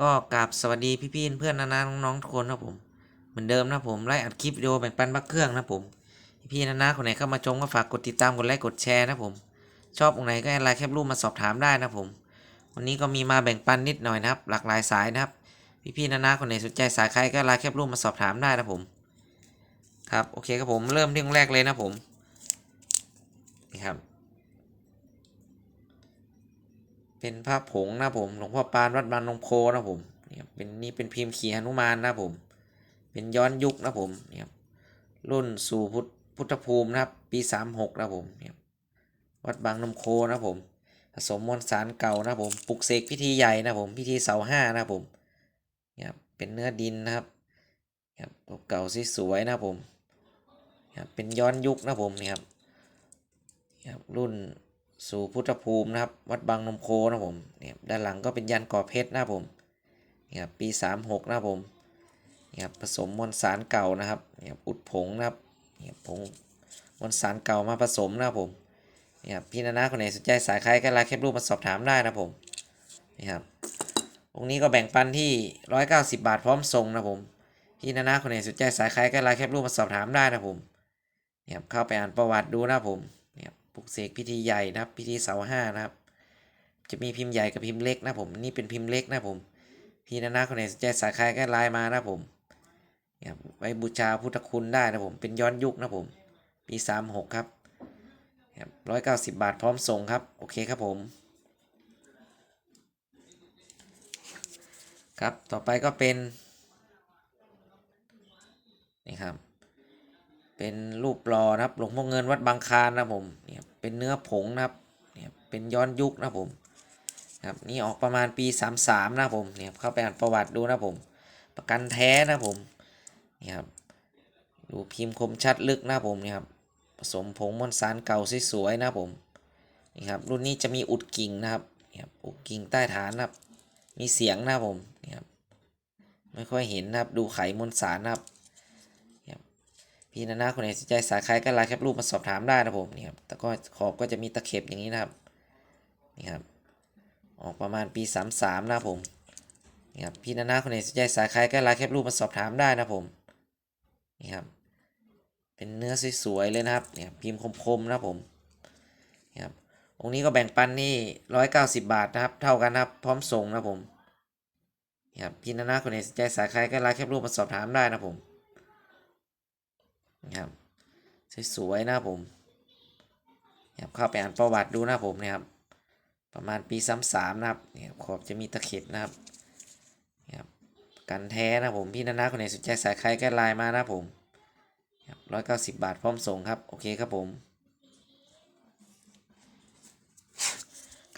ก็กราบสวัสดีพี่ๆเพื่อนๆนานาน้องๆทุกคนนะผมเหมือนเดิมนะผมไล่อัดคลิปวิดีโอแบ่งปันบักเครื่องนะผมพี่ๆนานาคนไหนเข้ามาชมก็ฝากกดติดตามกดไลค์กดแชร์นะผม ชอบตรงไหนก็แอดไลน์แคปรูปมาสอบถามได้นะผม วันนี้ก็มีมาแบ่งปันนิดหน่อยนะครับ หลากหลายสายนะครับ พี่ๆนานาคนไหนสนใจสายใครก็ไลน์แคปรูปมาสอบถามได้นะผม ครับโอเคครับผมเริ่มที่องแรกเลยนะผมนี่ครับ เป็นภาพผงนะผมหลวงพ่อปานวัดบางนมโคนะผมนี่ครับเป็นนี่เป็นพิมพ์ขี่หนุมานนะผม เป็นย้อนยุคนะผมนี่ครับรุ่นสู่พุทธพุทธภูมินะครับ ปีสามหกนะผมนี่ครับวัดบางนมโคนะผมผสมมวลสารเก่านะผมปลุกเสกพิธีใหญ่นะผมพิธีเสาห้านะผมนี่ครับเป็นเนื้อดินนะครับนี่ครับตัวเก่าสวยๆนะผมนี่ครับเป็นย้อนยุคนะผมนี่ครับนี่ครับรุ่น สู่พุทธภูมินะครับ วัดบางนมโคนะผมเนี่ยด้านหลังก็เป็นยันก่อเพชรนะผมเนี่ยครับปีสามหกนะผมเนี่ยครับผสมมวลสารเก่านะครับเนี่ยครับอุดผงนะครับเนี่ยครับผงมวลสารเก่ามาผสมนะผมเนี่ยครับพี่นานาคนไหนสนใจสายใครก็ไลน์แคปรูปมาสอบถามได้นะผมนี่ครับองค์นี้ก็แบ่งปันที่ร้อยเก้าสิบาทพร้อมส่งนะผมพี่นานาคนไหนสนใจสายใครก็ไลน์แคปรูปมาสอบถามได้นะผมเนี่ยครับเข้าไปอ่านประวัติดูนะผม ปลุกเสกพิธีใหญ่นะครับ พิธีเสาห้านะครับ จะมีพิมพ์ใหญ่กับพิมพ์เล็กนะผมนี่เป็นพิมพ์เล็กนะผม พี่นานาคนไหนสนใจสายใครก็ไลน์มานะผมไว้บูชาพุทธคุณได้นะผมเป็นย้อนยุคนะผม ปีสามหกครับร้อยเก้าสิบบาทพร้อมส่งครับ โอเคครับผม ครับต่อไปก็เป็น นี่ครับ เป็นรูปหล่อนะครับหลวงพ่อเงินวัดบางคานนะผมนี่ เป็นเนื้อผงนะครับเนี่ยเป็นย้อนยุคนะผมครับนี่ออกประมาณปี 33 นะผมเนี่ยเข้าไปอ่านประวัติดูนะผม ประกันแท้นะผมนี่ครับดูพิมพ์คมชัดลึกนะผมเนี่ยครับผสมผงมวลสารเก่าสวยๆนะผมนี่ครับรุ่นนี้จะมีอุดกิ่งนะครับเนี่ยครับอุดกิ่งใต้ฐานนะครับมีเสียงนะผมเนี่ยครับไม่ค่อยเห็นนะครับดูไขมวลสารนะครับ พี่นานาคนไหนสนใจสายใครก็ไลน์แคปรูปมาสอบถามได้นะผมนี่ครับแต่ก็ขอบก็จะมีตะเข็บอย่างนี้นะครับนี่ครับออกประมาณปี 33นะผมนี่ครับพี่นานาคนไหนสนใจสายใครก็ไลน์แคปรูปมาสอบถามได้นะผมนี่ครับเป็นเนื้อสวยๆเลยนะครับเนี่ยพิมพ์คมๆนะผมนี่ครับองค์นี้ก็แบ่งปันนี่ร้อยเก้าสิบบาทนะครับ เท่ากันนะครับ พร้อมส่งนะผมนี่ครับพี่นานาคนไหนสนใจสายใครก็ไลน์แคปรูปมาสอบถามได้นะผม นะครับสวยๆนะครับผมนะครับเข้าไปอ่านประวัติดูนะผมนะครับ ประมาณปีซ้ำสามนะครับขอบจะมีตะเข็บนะครับนะครับกันแท้นะผมพี่นานาคนไหนสนใจสายใครก็ไลน์มานะผมร้อยเก้าสิบบาทพร้อมส่งครับ โอเคครับผม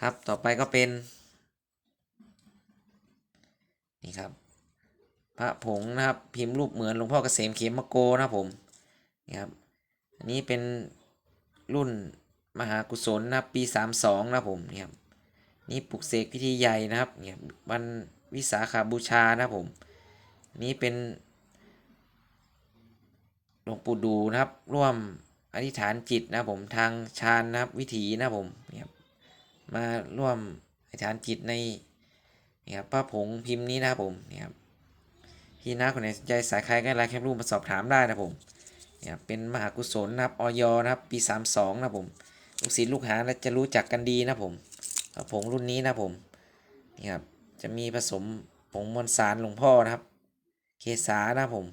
ครับต่อไปก็เป็น นี่ครับ พระผงนะครับพิมพ์รูปเหมือนหลวงพ่อเกษมเขมะโกนะครับผม นี่ครับอันนี้เป็นรุ่นมหากุศลนะครับปีสามสองนะผมนี่ครับนี่ปลุกเสกพิธีใหญ่นะครับเนี่ยวันวิสาขาบูชานะผมนี่เป็นหลวงปู่ดูนะครับ ร่วมอธิษฐานจิตนะผมทางฌานนะครับวิถีนะผมเนี่ยครับมาร่วมอธิษฐานจิตในเนี่ยครับพระผงพิมพ์นี้นะครับผมเนี่ยครับพี่น้าคนไหนสนใจสายใครก็ไลน์แคปรูปมาสอบถามได้นะผม เนี่ยเป็นมหากุศลนะครับออยนะครับปี 32 นะผมลูกศิษย์ลูกหาจะรู้จักกันดีนะผมผงรุ่นนี้นะผมนี่ครับจะมีผสมผงมวลสารหลวงพ่อนะครับ เคสานะผม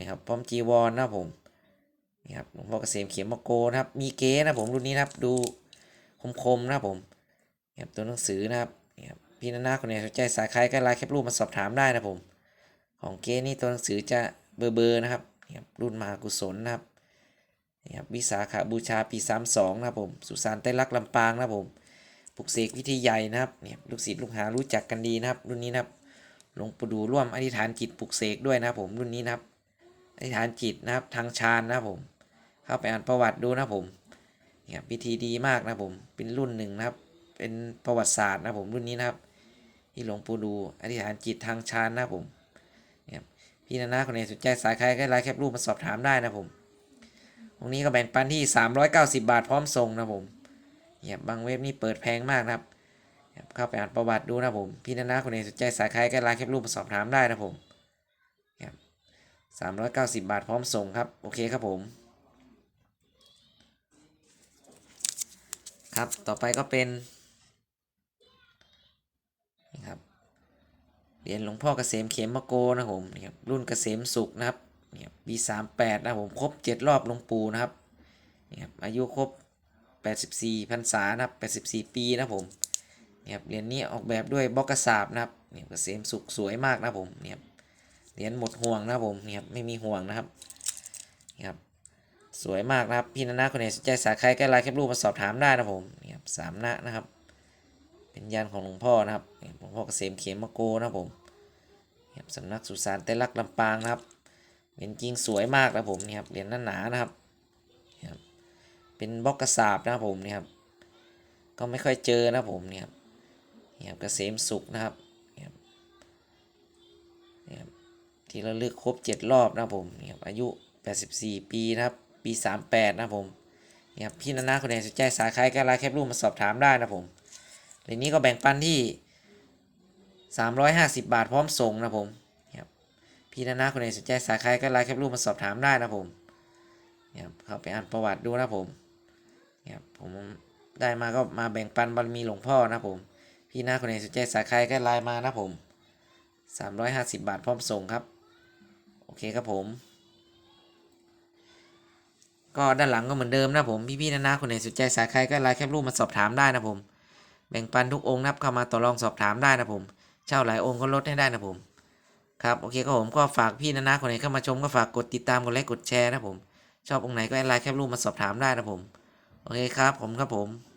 นี่ครับพร้อมจีวรนะผมนี่ครับหลวงพ่อเกษมเขียมมโกนะครับ มีเก๊นะผมรุ่นนี้นะครับดูคมๆนะผมนี่ครับตัวหนังสือนะครับนี่ครับพี่นานาคนไหนสนใจสายใครก็ไลน์แคปรูปมาสอบถามได้นะผม ของเก๊นี่ตัวหนังสือจะเบอร์ๆนะครับนี่ครับ รุ่นมหากุศลนะครับนี่ครับวิสาขาบูชาปี 32 นะครับผม สุสานใต้รักลำปางนะครับผมปลุกเสกพิธีใหญ่นะครับเนี่ยลูกศิษย์ลูกหารู้จักกันดีนะครับ รุ่นนี้นะครับหลวงปู่ดูร่วมอธิษฐานจิตปลุกเสกด้วยนะครับผมรุ่นนี้นะครับอธิษฐานจิตนะครับทางฌานนะครับผม เข้าไปอ่านประวัติดูนะผมเนี่ยพิธีดีมากนะผมเป็นรุ่นหนึ่งนะครับ เป็นประวัติศาสตร์นะผมรุ่นนี้นะครับ ที่หลวงปู่ดูอธิษฐานจิตทางฌานนะผม พี่นานาคนไหนสนใจสายใครก็ไลน์แคปรูปมาสอบถามได้นะผมตรงนี้ก็แบ่งปันที่ 390 บาทพร้อมส่งนะผมเนี่ยบางเว็บนี่เปิดแพงมากนะครับเข้าไปอ่านประวัติดูนะผม พี่นานาคนไหนสนใจสายใครก็ไลน์แคปรูปมาสอบถามได้นะผมสามร้อยเก้าสิบบาทพร้อมส่งครับ โอเคครับผม ครับต่อไปก็เป็นครับ เหรียญหลวงพ่อเกษมเขมมะโกนะผมนี่ครับรุ่นเกษมสุขนะครับนี่ครับปีสามแปดนะผมครบเจ็ดรอบหลวงปู่นะครับนี่ครับอายุครบแปดสิบสี่พรรษานะครับแปดสิบสี่ปีนะผมนี่ครับเหรียญนี้ออกแบบด้วยบล็อกกระสาบนะครับนี่เกษมสุขสวยมากนะผมนี่ครับเหรียญหมดห่วงนะผมนี่ครับไม่มีห่วงนะครับนี่ครับสวยมากนะครับพี่นานาคนไหนสนใจสายใครก็ไลน์แคปรูปมาสอบถามได้นะผมนี่ครับสามน้านะครับ เป็นยันของหลวงพ่อนะครับหลวงพ่อเกษมเขมมะโกนะครับผมสำนักสุสานเตลักลำปางนะครับเหรียญจริงสวยมากนะผมนี่ครับเหรียญหนาๆนะครับนี่ครับ เป็นบล็อกกระสาบนะผมนี่ครับก็ไม่ค่อยเจอนะผมนี่ครับนี่ครับเกษมสุขนะครับนี่ครับนี่ครับที่ระลึกครบเจ็ดรอบนะผมนี่ครับอายุ 84 ปีนะครับปี 38 นะผมนี่ครับพี่นานาคนไหนสนใจสายใครก็ไลน์แคปรูปมาสอบถามได้นะผม เหรียญนี้ก็แบ่งปันที่ 350 บาทพร้อมส่งนะผมครับพี่นานาคนไหนสนใจสายใครก็ไลน์แคปรูปมาสอบถามได้นะผมครับเข้าไปอ่านประวัติดูนะผมครับผมได้มาก็มาแบ่งปันบารมีหลวงพ่อนะผม พี่นาคนไหนสนใจสายใครก็ไลน์มานะผม 350 บาทพร้อมส่งครับโอเคครับผมก็ด้านหลังก็เหมือนเดิมนะผม พี่ๆนานาคนไหนสนใจสายใครก็ไลน์แคปรูปมาสอบถามได้นะผม แบ่งปันทุกองค์นะครับเข้ามาต่อรองสอบถามได้นะผมเช่าหลายองค์ก็ลดให้ได้นะผมครับโอเคครับผมก็ฝากพี่นะนะคนไหนเข้ามาชมก็ฝากกดติดตามกดไลค์กดแชร์นะผม ชอบองค์ไหนก็แอดไลน์แคปรูปมาสอบถามได้นะผม โอเคครับผมครับผม